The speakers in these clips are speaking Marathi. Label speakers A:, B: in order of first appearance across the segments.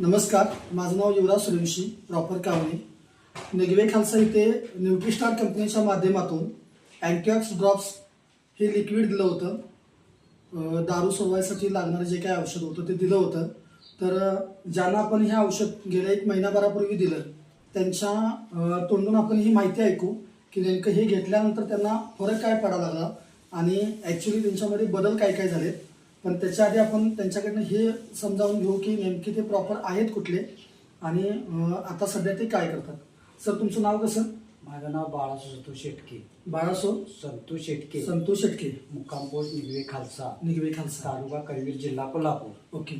A: नमस्कार माझं नाव युवराज सूर्यवंशी प्रॉपर कावणे. निगवे खालसा इथे न्यूट्रिस्टार कंपनीच्या माध्यमातून अँटीऑक्स ड्रॉप्स हे लिक्विड दिलं होतं. दारू सोडवायसाठी लागणारं जे काही औषध होतं ते दिलं होतं. तर ज्यांना आपण हे औषध गेल्या एक महिनाभरापूर्वी दिलं त्यांच्या तोंडून आपण ही माहिती ऐकू की नेमकं हे घेतल्यानंतर त्यांना फरक काय पडायला लागला आणि ॲक्च्युली त्यांच्यामध्ये बदल काय काय झालेत. पण त्याच्या आधी आपण त्यांच्याकडनं हे समजावून घेऊ की नेमके ते प्रॉपर आहेत कुठले? आणि आता सध्या ते काय करतात? सर तुमचं नाव कसं?
B: माझं नाव बाळासो संतोष शेटके.
A: बाळासो?
B: संतोष शेटके.
A: संतोष शेटके.
B: मुक्काम पोस्ट निगवे खालसा.
A: निगवे खालसा.
B: तालुका करवीर जिल्हा कोल्हापूर.
A: ओके.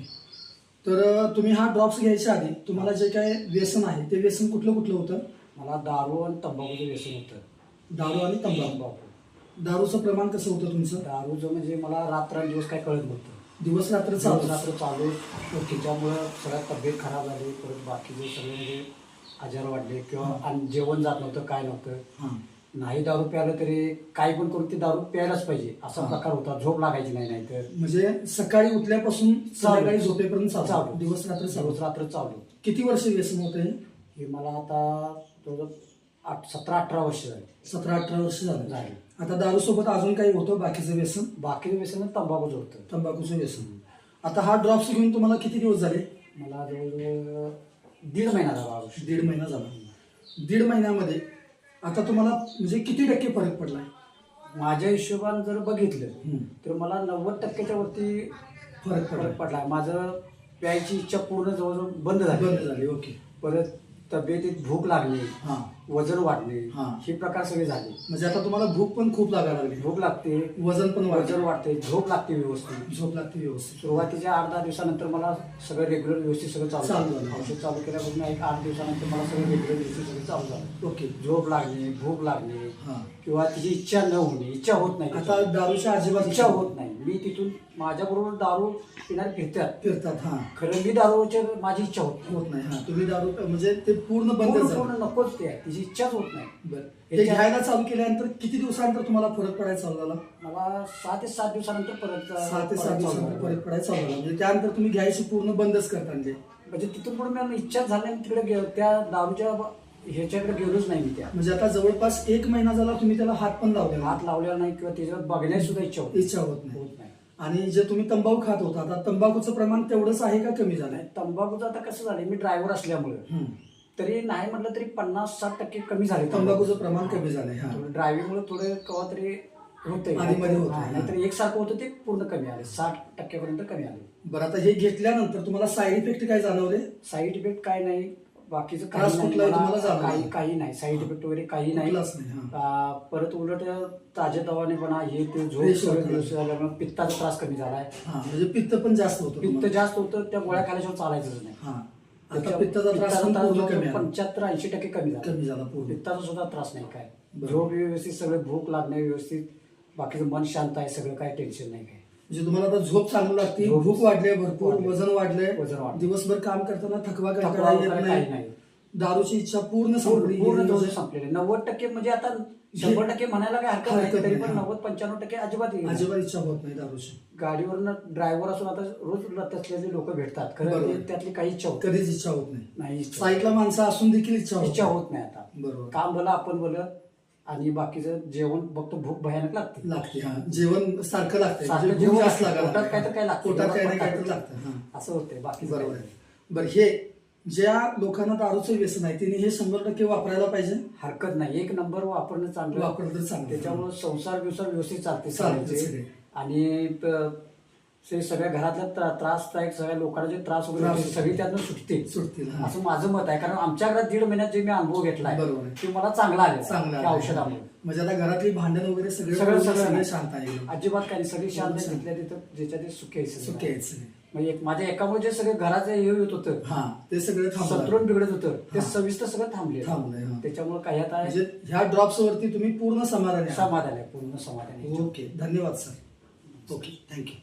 A: तर तुम्ही हा ड्रॉप्स घ्यायच्या आधी तुम्हाला जे काय व्यसन आहे ते व्यसन कुठलं कुठलं होतं?
B: मला दारू आणि तंबाखूचं व्यसन होतं.
A: दारू आणि तंबाखू. दारूचं प्रमाण कसं होतं तुमचं?
B: दारूचं म्हणजे मला रात्र दिवस काय कळत नव्हतं.
A: दिवस रात्र चालू?
B: रात्र चालू. त्याच्यामुळं सगळ्या तब्येत खराब झाली परत बाकीचे सगळे म्हणजे आजार वाढले किंवा आणि जेवण जात नव्हतं काय नव्हतं. नाही दारू प्यायलं तरी काही पण करून ती दारू प्यायलाच पाहिजे असा. प्रकार होता. झोप लागायची नाही नाही तर
A: म्हणजे सकाळी उठल्यापासून संध्याकाळी झोपेपर्यंत चालू. दिवस रात्र चालू.
B: रात्र चालू.
A: किती वर्ष व्यसन होतं हे?
B: हे मला आता आठ सतरा अठरा वर्ष झाली.
A: सतरा अठरा वर्ष झाली. आता दारू सोबत अजून काही होतं? बाकीचं व्यसन?
B: बाकी व्यसन तंबाखूच होतं.
A: तंबाखूचं व्यसन. आता हा ड्रॉप्स घेऊन तुम्हाला किती दिवस झाले?
B: मला जवळजवळ दीड महिना झाला.
A: दीड महिना झाला. दीड महिन्यामध्ये आता तुम्हाला म्हणजे किती टक्के फरक पडलाय?
B: माझ्या हिशोबाने जर बघितलं. तर मला नव्वद टक्क्याच्या वरती
A: फरक
B: फरक पडला माझं प्यायची इच्छा पूर्ण जवळजवळ बंद झाली.
A: बंद झाली ओके.
B: परत तब्येतीत भूक लागणे
A: हा.
B: वजन वाढणे
A: हा.
B: हे प्रकार सगळे झाले.
A: म्हणजे आता तुम्हाला भूक पण खूप लागायला लागली.
B: भूक लागते.
A: वजन पण
B: वजन
A: वाढतं.
B: झोप लागते व्यवस्थित.
A: झोप लागते व्यवस्थित.
B: सुरुवातीच्या आठ दहा दिवसानंतर मला सगळं रेग्युलर व्यवस्थित सगळं चालू
A: चालू
B: झालं.
A: झालं.
B: औषध चालू केल्यापासून एक आठ दिवसानंतर मला सगळं रेग्युलर व्यवस्थित सगळं चालू झालं.
A: ओके.
B: झोप लागणे भूक लागणे
A: हा.
B: किंवा तिची इच्छा न होणे इच्छा होत नाही.
A: आता दारूच्या अजिबात
B: इच्छा होत नाही. मी तिथून माझ्याबरोबर दारू पिणारे फिरतात.
A: फिरतात हा.
B: खरं मी दारूचे माझी इच्छा होत नाही.
A: होत नाही हा. तुम्ही दारू म्हणजे ते पूर्ण बंद
B: पूर्ण
A: झालं.
B: पूर्ण नकोच ते. आहे. तिची इच्छाच होत नाही.
A: बरं. ते घ्यायला चालू केल्यानंतर किती दिवसानंतर तुम्हाला फरक पडायला चालू झाला?
B: मला सहा ते सात दिवसानंतर परत
A: सहा ते सात
B: परत चालू
A: दिवसानंतर
B: झालं.
A: फरक पडायला चालू झाला. म्हणजे त्यानंतर तुम्ही घ्यायची पूर्ण बंदच करता म्हणजे?
B: म्हणजे तिथून पुढे मी इच्छाच झाली नाही तिकडे गे- त्या दारूच्या ह्याच्याकडे गेलोच नाही मी त्या.
A: म्हणजे आता जवळपास एक महिना झाला तुम्ही त्याला हात पण लावलेला
B: हात लावलेला नाही किंवा त्याच्यावर बघण्याची सुद्धा इच्छा होत
A: इच्छा होत नाही.
B: होत नाही.
A: आणि जे तुम्ही तंबाखू खात होता आता तंबाखूचं प्रमाण तेवढंच आहे का कमी झालंय?
B: तंबाखूचं आता कसं झालंय मी ड्रायव्हर असल्यामुळे.
A: हम्म.
B: तरी नाही म्हटलं तरी पन्नास साठ टक्के कमी झाले.
A: तंबाखूचं प्रमाण कमी झालंय हा.
B: ड्रायव्हिंगमुळे थोडं कवा तरी होतंय.
A: आधीमध्ये
B: हा. नाहीतर एकसारखं होतं ते पूर्ण कमी आले. साठ टक्क्यापर्यंत कमी आले.
A: बरं आता हे घेतल्यानंतर तुम्हाला साईड इफेक्ट काय जाणवले?
B: साईड इफेक्ट काय नाही. बाकीचं
A: त्रास
B: काही नाही
A: कुठलाही
B: मला
A: तुम्हाला जाणवला?
B: काही
A: नाही?
B: काही नाही. साईड इफेक्ट वगैरे काही नाही.
A: कुठलाच नाही.
B: आ, परत उलट ताजे दवाने पण हे ते झोप
A: Fresh
B: सगळं
A: होतं.
B: व्यवस्थित झाल्यामुळे पित्ताचा त्रास कमी झालाय.
A: हा म्हणजे पित्त पण जास्त होतं
B: पित्त
A: तुम्हाला.
B: जास्त होतं त्या गोळ्या खाल्याशिवाय चालायचंच नाही.
A: हा. आता पित्ताचा त्रास पण पूर्ण कमी आला.
B: पंच्याहत्तर ऐंशी टक्के कमी झाला
A: कमी झाला पूर्ण
B: पित्ताचा सुद्धा त्रास नाही काय
A: बरं.
B: झोप व्यवस्थित सगळं भूक लागणे व्यवस्थित बाकीचं मन शांत आहे सगळं काय टेन्शन नाही काय
A: म्हणजे तुम्हाला आता झोप चांगली लागते
B: झोप-
A: भूक वाढली भरपूर
B: वाढली.
A: वजन वाढलंय
B: वजन वाढलं.
A: दिवसभर काम करताना थकवा
B: थकवा
A: कंटाळा येत
B: वगैरे काही
A: नाही
B: नाही
A: दारूची इच्छा पूर्ण संपली.
B: पूर्ण
A: म्हणजे
B: संपलेले. नव्वद टक्के म्हणजे आता शंभर टक्के म्हणायला काय हरकत नाही तरी पण. नव्वद पंच्याण्णव टक्के अजिबात.
A: अजिबात इच्छा होत नाही दारूची.
B: गाडीवरनं ड्रायव्हर असून आता रोज असलेले लोक भेटतात खरं
A: बरोबर.
B: ते- त्यातली काही इच्छा होत
A: कधीच इच्छा होत नाही.
B: नाही इच्छा
A: साईडला माणसं असून देखील इच्छा होत
B: इच्छा
A: नाही.
B: होत नाही आता.
A: बरोबर.
B: काम भलं आपण भलं आणि बाकीचं जेवण बघतो भूक भयानक लागते.
A: लागते हा. जेवण सारखं
B: सारखं
A: म्हणजे भूक
B: जेवण
A: जास्त लागायला
B: पोटात काय तर
A: लागते.
B: काय लागतं.
A: पोटात काय नाही काय तर
B: लागतं.
A: लागतं हा.
B: असं होतंय बाकी
A: बरोबर आहे. बरं हे ज्या लोकांना दारूचं व्यसन आहे त्यांनी हे शंभर टक्के वापरायला पाहिजे
B: हरकत नाही एक नंबर वापरणं चांगलं
A: वापरलं तर चांगलं.
B: त्याच्यामुळे संसार बिवसार व्यवस्थित चालते
A: चालते. सगळे.
B: आणि प- ते सगळ्या घरातल्या त्रा- त्रासदायक सगळ्या लोकांना जे त्रास वगैरे
A: त्रास
B: होते, सगळी त्यातनं सुटतील
A: सुटतील हा.
B: असं माझं मत आहे कारण आमच्या घरात दीड महिन्यात जे मी अनुभव घेतलाय
A: बरोबर आहे.
B: ते मला चांगला आले
A: चांगलं
B: त्या
A: आहे.
B: औषधामुळे
A: म्हणजे आता घरातली भांडण वगैरे सगळे
B: सगळं सगळं.
A: शांत आहे.
B: अजिबात काही. सगळी
A: शांत.
B: तिथल्या तिथं ज्याच्या ते सुखी आहे सगळं.
A: सुखी आहेत सगळे.
B: म्हणजे एक- माझ्या एकामुळे जे सगळे घराचे हे येत होतं
A: हा ते सगळे थांबलं
B: संतुलन बिघडत होतं ते
A: हा.
B: सविस्तर सगळं थांबले
A: थांबलंय, हा.
B: त्याच्यामुळे काही आता
A: म्हणजे ह्या ड्रॉप्स वरती तुम्ही पूर्ण समाधानी आहात.
B: समाधान आहे पूर्ण समाधान आहे
A: ओके धन्यवाद सर ओके थँक्यू